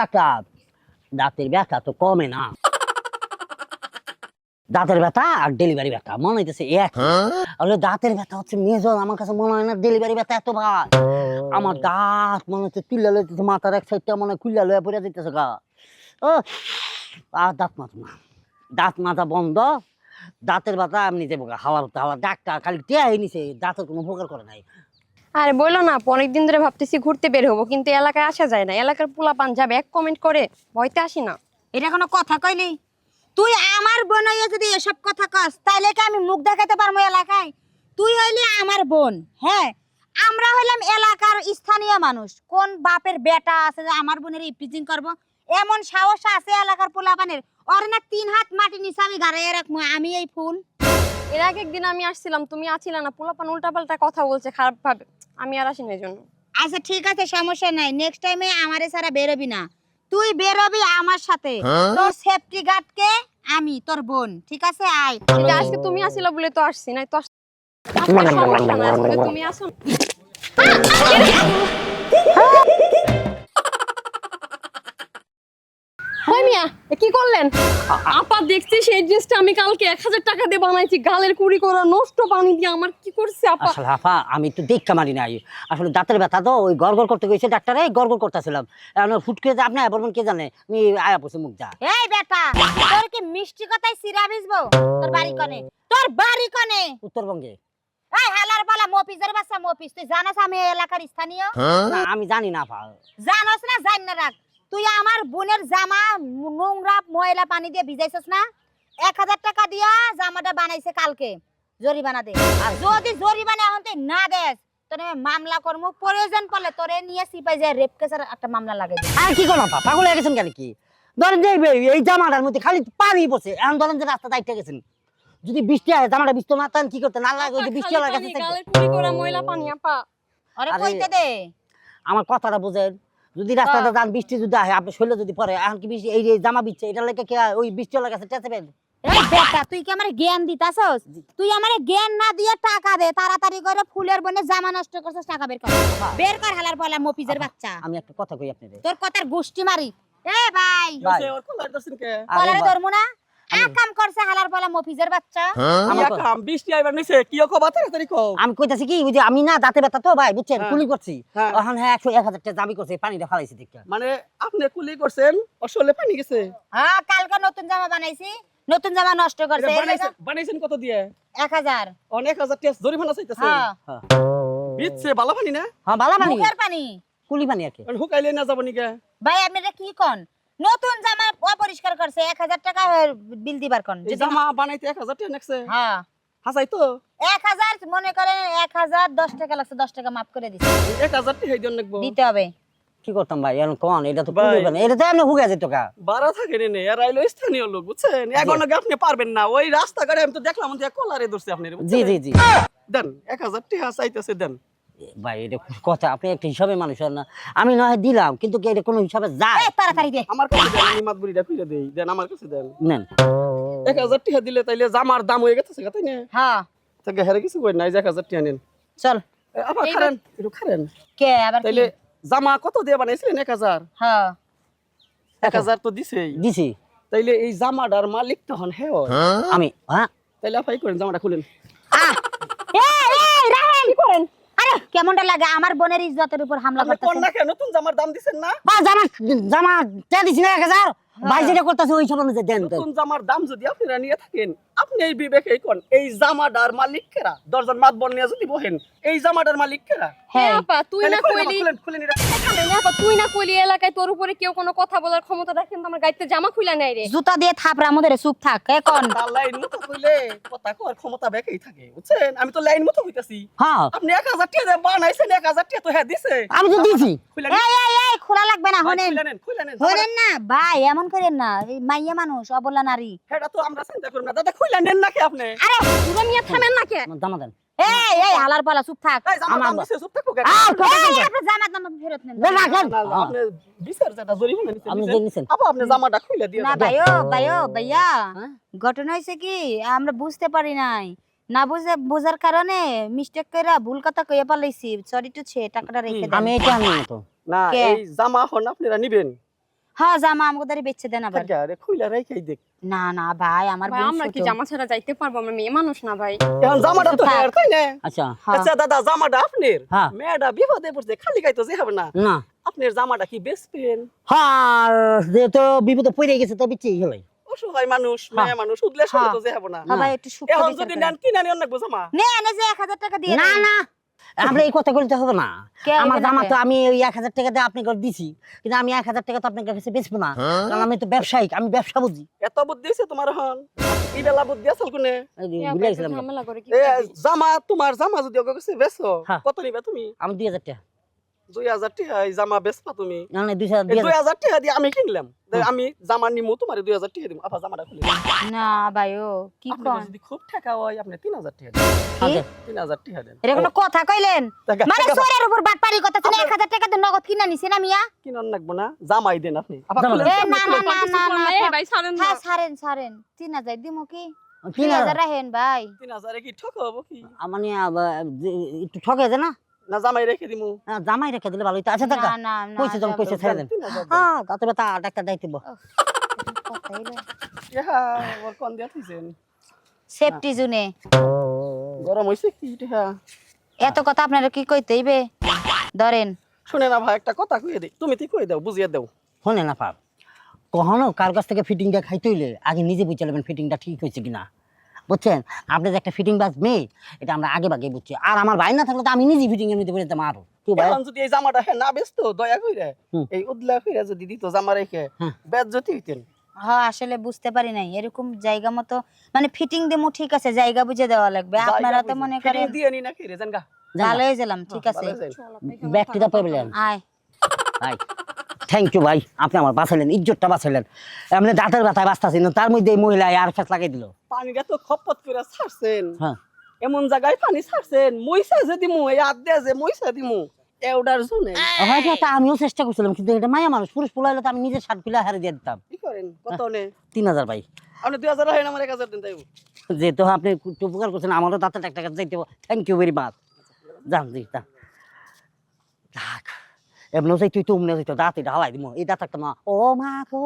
Doctor. দাঁতের ব্যথা তো কমে না। দাঁতের ব্যথা আর ডেলিভারি ব্যথা মনে হইতেছে এক আসলে দাঁতের ব্যথা হচ্ছে মেজর আমার কাছে মনে হয় না ডেলিভারি ব্যথা এত ভাই আমার দাঁত মনে হচ্ছে তুল্লা লইতেছে মাথার এক সাইডটা মনে হয় খুল্লা লইয়া পড়ে দিতেছে গা। ও আর দাঁত মাথা না। দাঁত মাথা বন্ধ দাঁতের ব্যথা এমনি যাব গা, হাওয়া হতে হাওয়া ডাক্তার খালি টেয়াই নিছে দাঁতের কোনো উপকার করে নাই। আরে বলল না অনেকদিন ধরে ভাবতেছি ঘুরতে বের হব কিন্তু এলাকায় আসা যায় না। এলাকার পোলা পান যাবে এক কমেন্ট করে ভয়তে আসি না। এটা কোনো কথা কইলি? তুই আমার যদি এসব কথা কস তাইলে কি আমি মুখ দেখাতে পারব এলাকায়? তুই হইলি আমার বোন হ্যাঁ? আমরা হইলাম এলাকার স্থানীয় মানুষ। কোন বাপের বেটা আছে যে আমার বোনের ইপিজিং করব? এমন সাহস আছে এলাকার পোলাপানের? ওর না তিন হাত মাটি নিচে আমি গাড়াইয়া রাখব আমি এই ফুল। এর আগে একদিন আমি আসছিলাম তুমি আছিলে না। পোলা পান উল্টা পাল্টা কথা বলছে খারাপ ভাবে। আমি আর আসিনি এই জন্য। আচ্ছা ঠিক আছে সমস্যা নাই। নেক্সট টাইমে আমারে ছাড়া বেরোবি না। তুই বেরোবি আমার সাথে। তোর সেফটি গার্ডকে আমি তোর বোন ঠিক আছে আয় কিন্তু আজকে তুমি আসিলা বলে তো আসছি তো নাই আজকে তুমি আসো মিয়া কি করলেন? আপা দেখছি সেই ড্রেসটা আমি কালকে এক হাজার টাকা দিয়ে বানাইছি গালের কুড়ি করা নষ্ট পানি দিয়ে। আমার কি করছে আপা? আসলে আপা আমি একটু দেখা মারি নাই। আসলে দাঁতের ব্যথা তো ওই গড়গড় করতে গেছে ডাক্তারে গড়গড় করতেছিলাম। এখন ফুট করে যে আপনি বলবেন কে জানে? আমি আয়া পড়ছে মুখ যা। এই বেটা তোর কি মিষ্টি কথায় সিরা ভিজবো? তোর বাড়ি কনে? তোর বাড়ি কনে? উত্তরবঙ্গে। এই হালার পালা মপিজের বাচ্চা মপিস তুই জানাস আমি এলাকার স্থানীয়? না, আমি জানি না আপা। জানাস না জান না রাখ তুই আমার বোনের জামা নোংরা ময়লা পানি দিয়ে ভিজাইছস না? এক হাজার টাকা দিয়া জামাটা বানাইছে কালকে জরিমানা দে। আর যদি জরিমানা এখন তুই না দেস তোর আমি মামলা করব প্রয়োজন পড়লে তোরে নিয়ে সিপাই যায় রেপ কেসের একটা মামলা লাগাই দে আর কি করলাম পাগল হয়ে গেছেন কেন কি? ধরেন যে এই- জামাটার মধ্যে খালি পানি পড়ছে এখন ধরেন যে রাস্তা দায়িত্ব গেছেন। যদি বৃষ্টি হয় জামাটা বৃষ্টি না তখন কি করতে না লাগে বৃষ্টি লাগে করা ময়লা পানি আপা। আরে আরে- কইতে দে। আমার কথাটা বুঝেন। যদি রাস্তাটা যান বৃষ্টি যদি হয় আপনি শৈল যদি পরে এখন কি বৃষ্টি এই যে জামা বিচ্ছে এটা লেগে কি ওই বৃষ্টি লাগাছে আছে এই বেটা তুই কি আমার জ্ঞান দিতাছস? তুই আমার জ্ঞান না দিয়ে টাকা দে তাড়াতাড়ি করে ফুলের বনে জামা নষ্ট করছস টাকা বের কর। বের কর হালার পালা মফিজের বাচ্চা। আমি একটা কথা কই আপনাদের। তোর কথার গোষ্ঠী মারি। এ ভাই। ওর কলার দর্শন কে? কলার ধরমু না। কাম করছে হালার বলা মফিজের বাচ্চা। আমার কথা- কাম আইবার নিছে কি কবা তাড়াতাড়ি কও? আমি কইতাছি কি ওই যে আমি না দাঁতে ব্যথা তো ভাই বুঝছেন হ্যাঁ। কুলি করছি। হ্যাঁ। এখন হ্যাঁ একশো এক টাকা দাবি করছে পানিটা ফালাইছি দেখা। মানে আপনি কুলি করছেন আসলে পানি গেছে? হ্যাঁ কালকে নতুন জামা বানাইছি নতুন জামা নষ্ট করছে বানাইছেন কত দিয়ে? এক হাজার। অনেক হাজার টেস্ট জরিমানা চাইতেছে। হ্যাঁ। বিচ্ছে বালা পানি না? হ্যাঁ ভালো পানি। মুখের পানি? কুলি পানি আর কি। কারণ হুকাইলে না যাব নিকে ভাই আপনি কি কন? নতুন জামা অপরিষ্কার করছে এক হাজার টাকা বিল দিবার কন? জামা বানাইতে এক হাজার টাকা নেকছে হ্যাঁ। হাসাই তো। এক হাজার মনে করেন এক হাজার দশ টাকা লাগছে দশ টাকা মাফ করে দিচ্ছে এক হাজার টাকা দিন নেকবো দিতে হবে। কি করতাম ভাই? এখন কোন? এটা তো। কুলি পানি এটা তো এমনি হুগে যেত টাকা বাড়া থাকে নে আর আইলো স্থানীয় লোক বুঝছেন? এখন আপনি পারবেন না। ওই রাস্তাঘাটে আমি তো দেখলাম যে কলারে ধরছে আপনি জি জি জি। দেন এক হাজার টাকা চাইতেছে দেন। ভাই এটা কথা আপনি একটা হিসাবে মানুষ না। আমি নয় দিলাম কিন্তু কি এটা কোনো হিসাবে যায়? তাড়াতাড়ি দে। আমার কাছে দেন আমি মাতবুড়িটা ফিরে দেই। দেন আমার কাছে দেন। নেন। এক হাজার টাকা দিলে তাইলে জামার দাম হয়ে গেছে তাই না? হ্যাঁ। তাকে হেরে কিছু কই নাই যে এক হাজার টাকা নেন। চল। আবার খারেন একটু খারেন। কে আবার তাইলে জামা কত দিয়ে বানাইছিলেন? এক হাজার। হ্যাঁ। এক হাজার তো দিছেই। দিছি। তাইলে এই জামাটার মালিক তখন হে আমি হ্যাঁ। তাইলে আপাই করেন জামাটা খুলেন। আহ! এই, এই, রাহেন! কি করেন? কেমনটা লাগে? আমার বোনের ইজ্জতের উপর হামলা করতেছেন। না কেন? নতুন জামার দাম দিছেন না? হ্যাঁ, জামা জামা দিছি না এক হাজার। ভাই যেটা করতেছে ওই সব অনুযায়ী দেন। নতুন জামার দাম যদি আপনারা নিয়ে থাকেন আপনি এই বিবেকে কোন? এই জামাটার মালিক কেরা দশজন মাত বন নিয়ে যদি বহেন এই জামাটার মালিক কেরা হ্যাঁ আপা তুই না কইলি আপা তুই না কইলি এলাকায় তোর উপরে কেউ কোনো কথা বলার ক্ষমতা রাখে আমার গাইতে জামা খুলে নাই রে। জুতা দিয়ে থাপড়া মধ্যে চুপ থাক এখন লাইন মতো কইলে কথা কর ক্ষমতা বেকেই থাকে বুঝছেন? আমি তো লাইন মতো কইতাছি। হ্যাঁ। আপনি এক হাজার টাকা দিয়ে বানাইছেন এক হাজার টাকা তো হ্যাঁ দিছে। আমি তো দিছি। এই এই এই খোলা লাগবে না ভাই, হনেন। খুলে নেন হনেন না ভাই এমন করেন না এই মাইয়া মানুষ অবলা নারী। সেটা তো আমরা চিন্তা করব না। দাদা খুইলা নেন নাকি আপনি? আরে পুরো মিয়া থামেন না কে আমার জামা দেন। এই এই হালার পালা চুপ থাক। আমার দাম চুপ থাকো কেন? আও, এই, আপনি জামাত নামা ফেরত নেন। না, আপনি বিচার যেটা জরিমানা নিছেন, আপনি নিছেন। যে নিছেন। আপা আপনি জামাটা খুইলা দিয়ে না দেন। ভাইও ভাইও ভাইয়া। হ্যাঁ? ঘটনা হয়েছে কি আমরা বুঝতে পারি নাই। না বুঝে বোঝার কারণে মিস্টেক কইরা ভুল কথা কইয়া পালাইছি। সরি টু ছে টাকাটা রেখে দেন। আমি এটা আনি তো। না কে? এই জামা হন আপনারা নিবেন। হ্যাঁ জামা আমাকে দাঁড়িয়ে বেচে দেন আবার। আরে খুইলা রাখাই দেখ না না ভাই আমার ভাই আমরা কি জামা ছাড়া যাইতে পারব? আমরা মেয়ে মানুষ না ভাই। এখন জামাটা তো। হের তাই না? আচ্ছা। আচ্ছা দাদা জামাটা আপনার? হ্যাঁ। মেয়েটা বিপদে পড়ছে খালি গাইতো যে হবে না। না। আপনার জামাটা কি বেচবেন? হ্যাঁ যেহেতু বিপদে পড়ে গেছে তো বিচি গেলাই অসহায় মানুষ। মেয়ে মানুষ উদলে হ্যাঁ। তো যে হবে না। ভাই একটু সুখ এখন যদি নেন কি নেন অনেক জামা। নে এনে যে এক হাজার টাকা দিয়ে না না। আমরা এই কথা বলতে হবে না। আমার দামা জামা তো আমি ওই এক হাজার টাকা দিয়ে আপনাকে দিছি কিন্তু আমি এক হাজার টাকা তো আপনার কাছে বেচবো না। কারণ আমি তো ব্যবসায়িক আমি ব্যবসা বুঝি। এত বুদ্ধি আছে তোমার হন। এই বেলা বুদ্ধি আসল কোনে? জামা তোমার জামা যদি ওকে কাছে বেচো হ্যাঁ। কত নিবে তুমি? আমি দুই হাজার টাকা। দুই হাজার টাকা এই জামা বেচবা তুমি। না না দুই হাজার টাকা দিয়ে আমি কিনলাম। আমি জামা নিমু তোমার দুই হাজার টাকা দিব আপা জামাটা খুলে দিন। না ভাইও কি কোন? যদি খুব টাকা হয় আপনি তিন হাজার টাকা দেন। আচ্ছা, তিন হাজার টাকা দেন। এটা কথা কইলেন? টাকা মানে টাকা। সোরের উপর বাটপারি কথা তুমি এক হাজার টাকা দিয়ে নগদ কিনা নিছেন আমি কিনন লাগবো না জামাই দেন আপনি। আপা না না না না না এই ভাই ছাড়েন না। হ্যাঁ সারেন সারেন তিন হাজার দিমু কি? তিন তিন হাজার হাজার রাখেন ভাই তিন হাজারে কি মানে একটু ঠকে না? না জামাই রেখে দিমু। না, জামাই রেখে দিলে ভালো হইতো। আচ্ছা টাকা না না কইছে যখন কইছে ছেড়ে দেন। হ্যাঁ তাতে ব্যথা ডাক্তার দায়িত্ব কথা ওর কোন দিয়া থইছেন? সেফটি জোনে। গরম হইছে কি এটা এত কথা আপনারা কি কইতে হইবে? ধরেন। শুনে না ভাই একটা কথা কইয়ে দেই তুমি ঠিক কই দাও বুঝিয়ে দাও। শোনে না পাপ কখনো কার কাছ থেকে ফিটিংটা খাইতে হইলে আগে নিজে বুঝে নেবেন ফিটিংটা ঠিক হয়েছে কিনা। বুঝছেন? আপনি যে একটা ফিটিং বাস মেয়ে এটা আমরা আগে ভাগে বুঝছি। আর আমার ভাই না থাকলে তো আমি নিজে ফিটিং এর মধ্যে পড়ে যেতাম আরও। এখন যদি এই জামাটা হ্যাঁ না বেচতো দয়া কইরা এই উদলা কইরা যদি দিত জামা রেখে হ্যাঁ। বেচ যদি হইতেন। হ্যাঁ আসলে বুঝতে পারি নাই। এরকম জায়গা মতো মানে ফিটিং দিমু ঠিক আছে জায়গা বুঝে দেওয়া লাগবে। আপনারা তো মনে করেন দিয়ে নি না কি রে জানগা। ভালো হয়ে গেলাম ঠিক আছে। পাইলেন আয়। ভাই থ্যাংক ইউ ভাই। আপনি আমার বাঁচাইলেন ইজ্জতটা বাঁচাইলেন। এমনি দাঁতের ব্যথায় বাঁচতেছি না তার মধ্যে এই মহিলা আর ফেস লাগাই দিল। পানিটা তো খপত করে ছাড়ছেন। হ্যাঁ। এমন জায়গায় পানি ছাড়ছেন মইসা যে দিমু এই আদ দিয়ে যে মইসা দিমু এওডার জুনে। হয়তো তা আমিও চেষ্টা করছিলাম কিন্তু এটা মায়া মানুষ পুরুষ পোলাইলে তো আমি নিজের শার্ট পিলা হারে দিয়ে দিতাম। কি করেন? কত নে? তিন হাজার ভাই। আপনি দুই হাজার হয় আমার এক হাজার দিন তাই যেহেতু আপনি একটু উপকার করছেন আমারও দাঁতের একটা কাছে যাইতে থ্যাংক ইউ ভেরি মাচ যান জি যান। থাক এমন যাই তুই তো উমনে যাইতো দাঁত এটা হালাই দিব এই দাঁত একটা মা ও মা গো